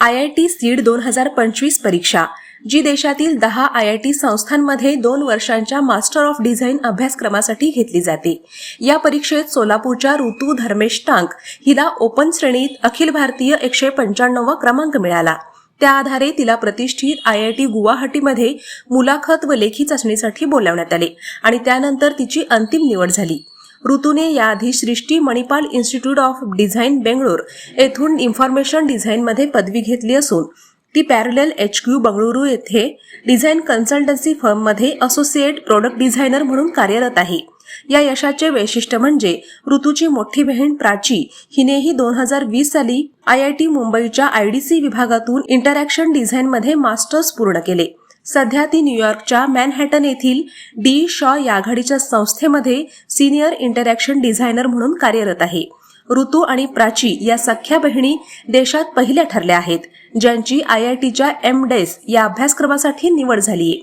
I I T seed दोन हजार पंचवीस परीक्षा जी देशातील दहा आय आय टी संस्थांमध्ये दोन वर्षांच्या मास्टर ऑफ डिझाईन अभ्यासक्रमासाठी घेतली जाते. या परीक्षेत सोलापूरच्या ऋतू धर्मेश टांक हिला ओपन श्रेणीत अखिल भारतीय एकशे पंच्याण्णव क्रमांक मिळाला. त्या आधारे तिला प्रतिष्ठित आय आय टी गुवाहाटीमध्ये मुलाखत व लेखी चाचणीसाठी बोलावण्यात आले आणि त्यानंतर तिची अंतिम निवड झाली. ऋतूने याआधी Srishti Manipal institute of design Bengaluru येथून इन्फॉर्मेशन डिझाईनमध्ये पदवी घेतली असून ती पॅरलेल एच क्यू बंगळुरू येथे डिझाईन कन्सल्टन्सी फर्ममध्ये असोसिएट प्रोडक्ट डिझायनर म्हणून कार्यरत आहे. या यशाचे वैशिष्ट्य म्हणजे ऋतूची मोठी बहीण प्राची हिनेही दोन हजार वीस साली आय आय टी मुंबईच्या आय डी सी विभागातून इंटरॅक्शन डिझाईनमध्ये मास्टर्स पूर्ण केले. सध्या ती न्यूयॉर्कच्या मॅनहॅटन येथील डी शॉ या आघाडीच्या संस्थेमध्ये सिनियर इंटरॅक्शन डिझायनर म्हणून कार्यरत आहे. ऋतू आणि प्राची या सख्या बहिणी देशात पहिल्या ठरल्या आहेत ज्यांची आय आय टीच्या एम डेस या अभ्यासक्रमासाठी निवड झालीय.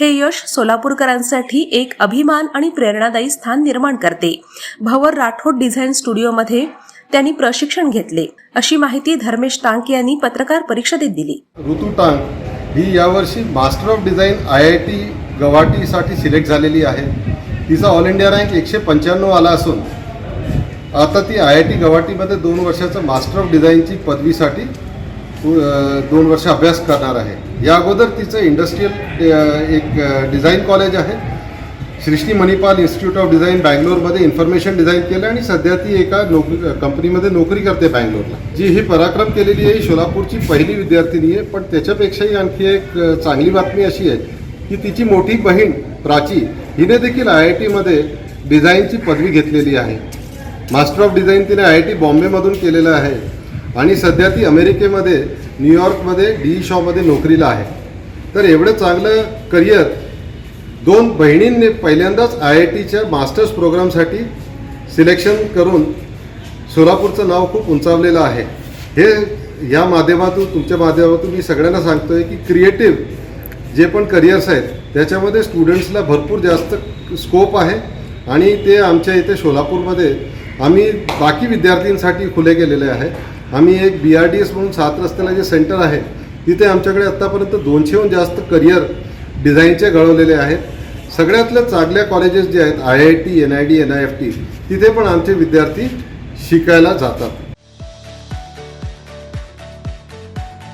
हे यश सोलापूरकरांसाठी एक अभिमान आणि प्रेरणादायी स्थान निर्माण करते. भवर राठोड डिझाईन स्टुडिओमध्ये त्यांनी प्रशिक्षण घेतले. अशी माहिती धर्मेश टांक यांनी पत्रकार परिषदेत दिली. ऋतू टांक ही यावर्षी master of design I I T गवाहाटीसाठी select झालेली आहे. तिचा ऑल इंडिया रँक एकशे पंच्याण्णव आला असून आता ती आय आय टी गवाहाटीमध्ये दोन वर्षाचं मास्टर ऑफ डिझाईनची पदवीसाठी दोन वर्ष अभ्यास करणार आहे. या अगोदर तिचं इंडस्ट्रीयल एक डिझाईन कॉलेज आहे. Shri Shri Manipal institute of design बँगलोरमध्ये information design केलं आणि सध्या ती एका नोकरी कंपनीमध्ये नोकरी करते बँगलोरला जी ही पराक्रम केलेली आहे सोलापूरची पहिली विद्यार्थिनी आहे पण त्याच्यापेक्षाही आणखी एक चांगली बातमी अशी आहे की तिची मोठी बहीण प्राची हिने देखील आय आय टीमध्ये डिझाईनची पदवी घेतलेली आहे. मास्टर ऑफ डिझाईन तिने आय आय टी बॉम्बेमधून केलेलं आहे आणि सध्या ती अमेरिकेमध्ये न्यूयॉर्कमध्ये डी शॉमध्ये नोकरीला आहे. तर एवढं चांगलं करिअर दोन बहिणींनी पहिल्यांदाच आय आय टीच्या मास्टर्स प्रोग्रामसाठी सिलेक्शन करून सोलापूरचं नाव खूप उंचावलेलं आहे. हे या माध्यमातून तुमच्या माध्यमातून मी सगळ्यांना सांगतो आहे की क्रिएटिव्ह जे पण करिअर्स आहेत त्याच्यामध्ये स्टुडंट्सला भरपूर जास्त स्कोप आहे आणि ते आमच्या इथे सोलापूरमध्ये आम्ही बाकी विद्यार्थ्यांसाठी खुले केलेले आहे. आम्ही एक बी आर डी एस म्हणून सात रस्त्याला जे सेंटर आहे तिथे आमच्याकडे आत्तापर्यंत दोनशेहून जास्त करिअर डिझाईनचे घडवलेले आहेत. सगळ्यातल्या चांगल्या कॉलेजेस जे आहेत I I T N I D N I F T तिथे पण आमचे विद्यार्थी शिकायला जातात.